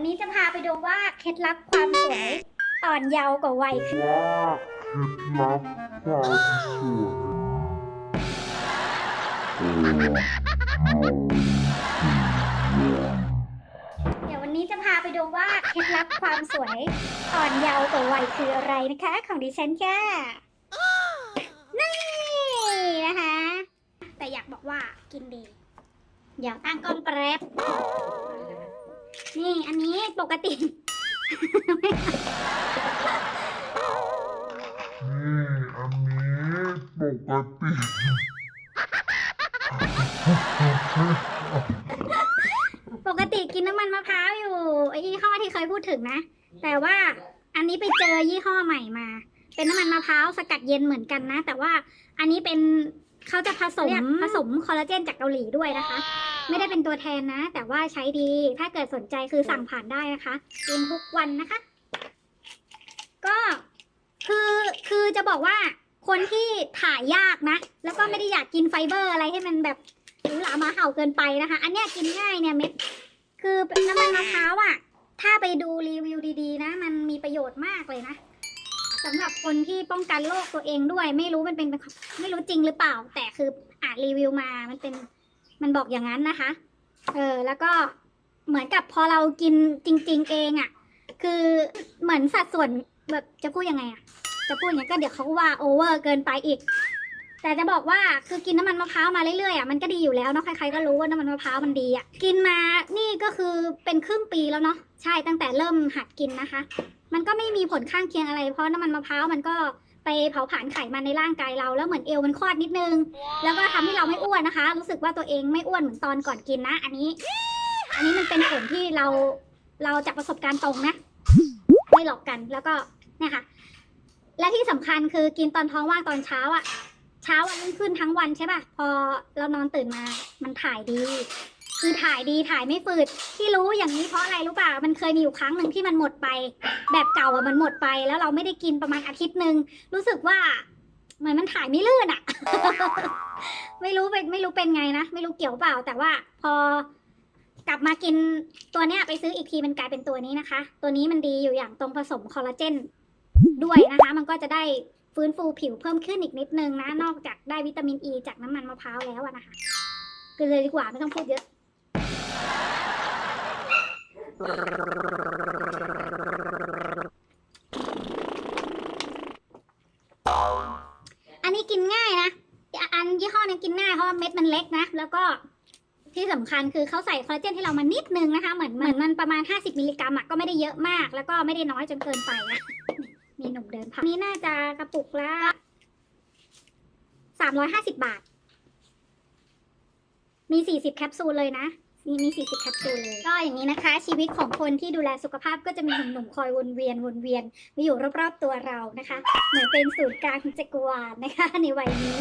วันนี้จะพาไปดูว่าเคล็ดลับความสวยอ่อนเยาว์กว่าวัยคือเคล็ดลับความสวยเดี๋ยววันนี้จะพาไปดูว่าเคล็ดลับความสวยอ่อนเยาว์กว่าวัยคืออะไรนะคะ ของดิฉันค่ะนี่นะคะ แต่อยากบอกว่ากินดีเดี๋ยวตั้งกล้องแป๊บ นี่ อันนี้ปกติ นี่อันนี้ปกติปกติกินน้ำมันมะพร้าวอยู่ไอ้ยี่ห้อที่เคยพูดถึงนะ แต่ว่าอันนี้ไปเจอยี่ห้อใหม่มา เป็นน้ำมันมะพร้าวสกัดเย็นเหมือนกันนะ แต่ว่าอันนี้เป็น เขาจะผสมผสมคอลลาเจนจากเกาหลีด้วยนะคะ ไม่ได้เป็นตัวแทนนะ แต่ว่าใช้ดีถ้าเกิดสนใจคือสั่งผ่านได้นะคะกินทุกวันนะคะ ก็คือคือจะบอกว่าคนที่ถ่ายยากนะ แล้วก็ไม่ได้อยากกินไฟเบอร์อะไรให้มันแบบหรูหรามาเห่าเกินไปนะคะ อันเนี้ยกินง่ายเนี่ยเม็ดคือน้ำมันมะพร้าวอะ ถ้าไปดูรีวิวดีๆ นะ มันมีประโยชน์มากเลยนะ สำหรับคนที่ป้องกันโรคตัวเองด้วย ไม่รู้มันเป็นไม่รู้จริงหรือเปล่า แต่คืออ่านรีวิวมามันเป็นมันบอกอย่างนั้นนะคะ เออแล้วก็เหมือนกับพอเรากินจริง ๆ เองอะ่ะ คือเหมือนสัดส่วนแบบจะพูดยังไงอะ่ะ จะพูดอย่างนี้ก็เดี๋ยวเขาว่าโอเวอร์เกินไปอีก แต่จะบอกว่าคือกินน้ำมันมะพร้าวมาเรื่อยๆอะมันก็ดีอยู่แล้วเนาะใครๆก็รู้ว่าน้ำมันมะพร้าวมันดีอะกินมานี่ก็คือเป็นครึ่งปีแล้วเนาะ ใช่ตั้งแต่เริ่มหัดกินนะคะ มันก็ไม่มีผลข้างเคียงอะไร เพราะน้ำมันมะพร้าวมันก็ไปเผาผลาญไขมันในร่างกายเราแล้วเหมือนเอวมันคลอดนิดนึง แล้วก็ทำให้เราไม่อ้วนนะคะ รู้สึกว่าตัวเองไม่อ้วนเหมือนตอนก่อนกินนะ อันนี้ อันนี้มันเป็นผลที่เราเราจากประสบการณ์ตรงนะไม่หลอกกันแล้วก็เนี่ยค่ะ และที่สำคัญคือกินตอนท้องว่างตอนเช้าอะเช้าวันรุ่งขึ้นทั้งวันใช่ป่ะ พอเรานอนตื่นมา มันถ่ายดี คือถ่ายดีถ่ายไม่ฝืด ที่รู้อย่างนี้เพราะอะไรรู้ป่ะมันเคยมีอยู่ครั้งหนึ่งที่มันหมดไป แบบเก่าอะมันหมดไป แล้วเราไม่ได้กินประมาณอาทิตย์หนึ่งรู้สึกว่าเหมือนมันถ่ายไม่ลื่นอะไม่รู้เป็นไม่รู้เป็นไงนะไม่รู้เกี่ยวเปล่า แต่ว่าพอกลับมากินตัวเนี้ยไปซื้ออีกทีมันกลายเป็นตัวนี้นะคะ ตัวนี้มันดีอยู่อย่างตรงผสมคอลลาเจนด้วยนะคะ มันก็จะได้ฟื้นฟูผิวเพิ่มขึ้นอีกนิดนึงนะ นอกจากได้วิตามินอ e ีจากน้ำมันมะพร้าวแล้วนะคะกินเลยดีกว่าไม่ต้องพูดเยอะ อันนี้กินง่ายนะ อันยี่ห้อนี้กินง่ายเพราะเม็ดมันเล็กนะ แล้วก็ที่สำคัญคือเขาใส่คอลลาเจนให้เรามานิดนึงนะคะ เหมือนเหมือนมันประมาณ 50 มิลลิกรัมอะก็ไม่ได้เยอะมาก แล้วก็ไม่ได้น้อยจนเกินไปนะมีหนุ่มเดินผ่านนี่น่าจะกระปุกละ350 บาท มี 40 แคปซูลเลยนะ มีมี 40แคปซูลเลย ก็อย่างนี้นะคะ ชีวิตของคนที่ดูแลสุขภาพก็จะมีหนุ่มๆคอยวนเวียนวนเวียนมาอยู่รอบๆตัวเรานะคะ เหมือนเป็นศูนย์กลางของจักรวาลนะคะ ในวัยนี้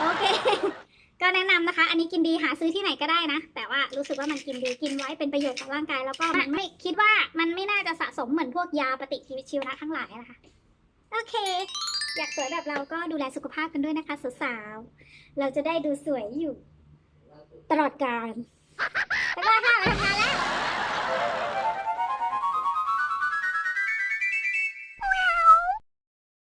โอเค ก็แนะนำนะคะ อันนี้กินดีหาซื้อที่ไหนก็ได้นะ แต่ว่ารู้สึกว่ามันกินดีกินไว้เป็นประโยชน์กับร่างกาย แล้วก็มันไม่คิดว่ามันไม่น่าจะสะสมเหมือนพวกยาปฏิชีวนะทั้งหลายนะคะ โอเค อยากสวยแบบเราก็ดูแลสุขภาพกันด้วยนะคะสาวๆเราจะได้ดูสวยอยู่ ตลอดกาล ไปก่